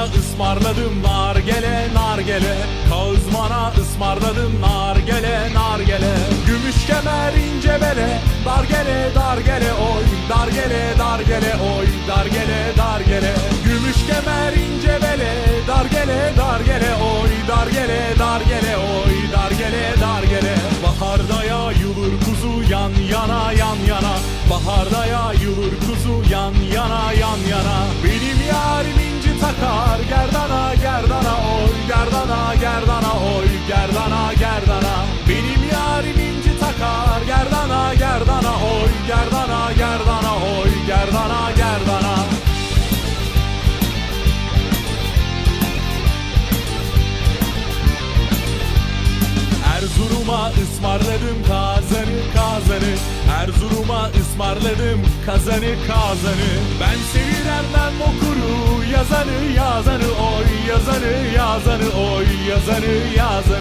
Kağızmana ısmarladım nargele nargele. Kağızmana ısmarladım nargele nargele. Gümüş kemer ince bele. Dargele dargele oy. Dargele dargele oy. Dargele dargele. Gümüş kemer ince bele. Dargele dargele oy. Dargele dargele oy. Dargele dargele. Baharda yayılır kuzu yan yana yan yana. Baharda yayılır kuzu yan yana yan yana Erzurum'a ısmarladım kazanı kazanı. Erzurum'a ısmarladım kazanı kazanı. Ben seviremden okuru yazanı yazanı oy. Yazanı yazanı oy. Yazanı yazanı